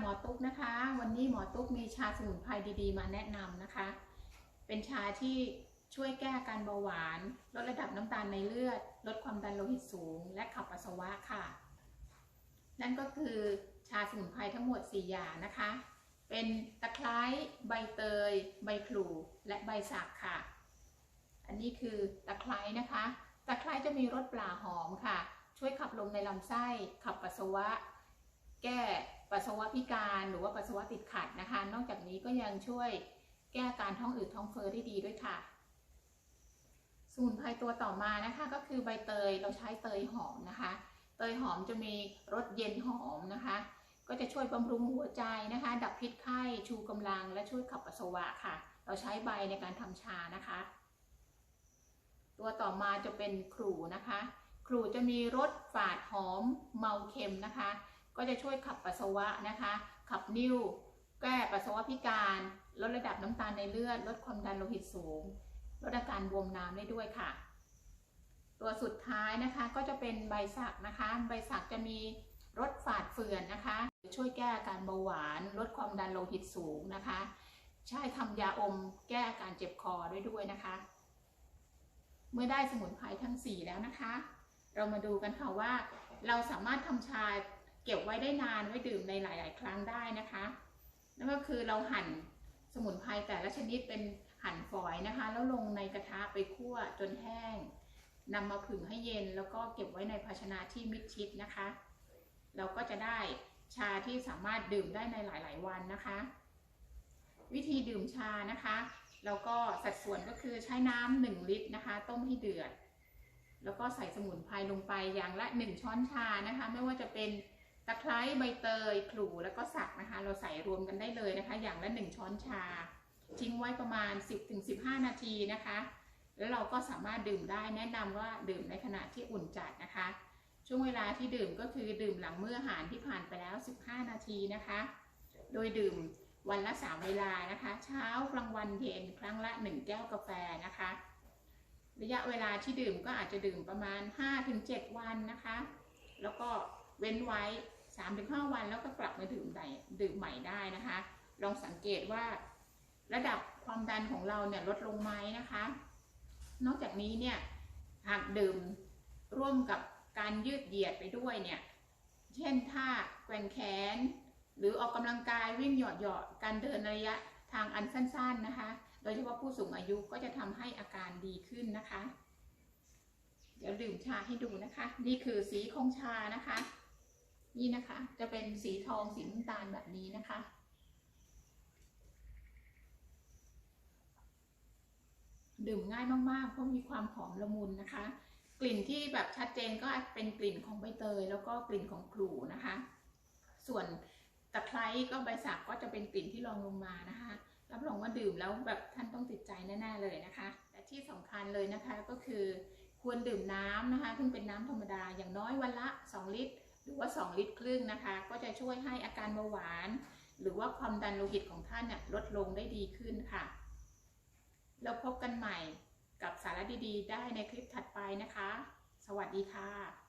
หมอตุ๊กนะคะ วันนี้หมอตุ๊กมีชาสมุนไพรดีๆ มาแนะนำนะคะ เป็นชาที่ช่วยแก้อาการเบาหวาน ลดระดับน้ำตาลในเลือด ลดความดันโลหิตสูง และขับปัสสาวะค่ะ นั่นก็คือชาสมุนไพรทั้งหมด 4 อย่างนะคะ เป็นตะไคร้ใบเตย ใบขลู่และใบสักค่ะ อันนี้คือตะไคร้นะคะ ตะไคร้จะมีรสปลาหอมค่ะ ช่วยขับลมในลำไส้ ขับปัสสาวะ แก้ปัสสาวะพิการหรือว่าปัสสาวะติดขัดนะคะ นอกจากนี้ก็ยังช่วยแก้อาการท้องอืดท้องเฟ้อได้ดีด้วยค่ะสมุนไพรตัวต่อมานะคะก็คือใบเตยเราใช้เตยหอมนะคะ เตยหอมจะมีรสเย็นหอมนะคะ ก็จะช่วยบำรุงหัวใจนะคะ ดับพิษไข้ชูกำลังและช่วยขับปัสสาวะค่ะ เราใช้ใบในการทำชานะคะ ตัวต่อมาจะเป็นครูนะคะ ครูจะมีรสฝาดหอมเมาเค็มนะคะ ก็จะช่วยขับปัสสาวะนะคะ ขับนิ่ว แก้ปัสสาวะพิการ ลดระดับน้ำตาลในเลือด ลดความดันโลหิตสูง ลดอาการบวมน้ำได้ด้วยค่ะ ตัวสุดท้ายนะคะก็จะเป็นใบสักนะคะ ใบสักจะมีรสฝาดเฟื่อนนะคะ ช่วยแก้อาการเบาหวาน ลดความดันโลหิตสูงนะคะ ใช้ทำยาอมแก้อาการเจ็บคอได้ด้วยนะคะ เมื่อได้สมุนไพรทั้ง 4 แล้วนะคะ เรามาดูกันค่ะว่า เราสามารถทำชา เก็บไว้ได้นานไว้ดื่มในหลาย ๆ ครั้งได้นะคะนั่นก็คือเราหั่นสมุนไพรแต่ละชนิดเป็นหั่นฝอยนะคะ แล้วลงในกระทะไปคั่วจนแห้งนำมาผึ่งให้เย็น แล้วก็เก็บไว้ในภาชนะที่มิดชิดนะคะ เราก็จะได้ชาที่สามารถดื่มได้ในหลาย ๆ วันนะคะ วิธีดื่มชานะคะแล้วก็สัดส่วนก็คือใช้น้ำหนึ่งลิตรนะคะ ต้มให้เดือด แล้วก็ใส่สมุนไพรลงไปอย่างละ 1 ช้อนชานะคะ ไม่ว่าจะเป็น ตะไคร้ใบเตยขลู่แล้วก็สักนะคะ เราใส่รวมกันได้เลยนะคะ อย่างละ 1 ช้อนชา ทิ้งไว้ประมาณ 10-15 นาทีนะคะ แล้วเราก็สามารถดื่มได้แนะนำว่าดื่มในขณะที่อุ่นจัดนะคะ ช่วงเวลาที่ดื่มก็คือดื่มหลังมื้ออาหารที่ผ่านไปแล้ว 15 นาทีนะคะ โดยดื่มวันละ 3 เวลานะคะ เช้ากลางวันเย็นครั้งละ 1 แก้วกาแฟนะคะ ระยะเวลาที่ดื่มก็อาจจะดื่มประมาณ 5-7 วันนะคะ แล้วก็เว้นไว้ 3-5 วันแล้วก็กลับมาดื่มใหม่ดื่มใหม่ได้นะคะ ลองสังเกตว่า ระดับความดันของเราเนี่ยลดลงไหมนะคะ นอกจากนี้เนี่ยหากดื่มร่วมกับการยืดเหยียดไปด้วยเนี่ย เช่นท่าแกว่งแขน หรือออกกำลังกายวิ่งเหยาะๆการเดินระยะทางอันสั้น ๆนะคะ โดยเฉพาะผู้สูงอายุก็จะทำให้อาการดีขึ้นนะคะ เดี๋ยวดื่มชาให้ดูนะคะ นี่คือสีของชานะคะ นี่นะคะ จะเป็นสีทองสีน้ำตาลแบบนี้นะคะ ดื่มง่ายมากๆ เพราะมีความหอมละมุนนะคะ กลิ่นที่แบบชัดเจนก็เป็นกลิ่นของใบเตย แล้วก็กลิ่นของกลู่นะคะ ส่วนตะไคร้ก็ใบสักก็จะเป็นกลิ่นที่รองลงมานะคะรับรองว่าดื่มแล้วแบบท่านต้องติดใจแน่ๆเลยนะคะแต่ที่สำคัญเลยนะคะก็คือควรดื่มน้ำนะคะซึ่งเป็นน้ำธรรมดาอย่างน้อยวันละ 2 ลิตร หรือว่า 2 ลิตรครึ่งนะคะ ก็จะช่วยให้อาการเบาหวาน หรือว่าความดันโลหิตของท่านเนี่ยลดลงได้ดีขึ้นค่ะแล้วพบกันใหม่กับสาระดีๆ ได้ในคลิปถัดไปนะคะ สวัสดีค่ะ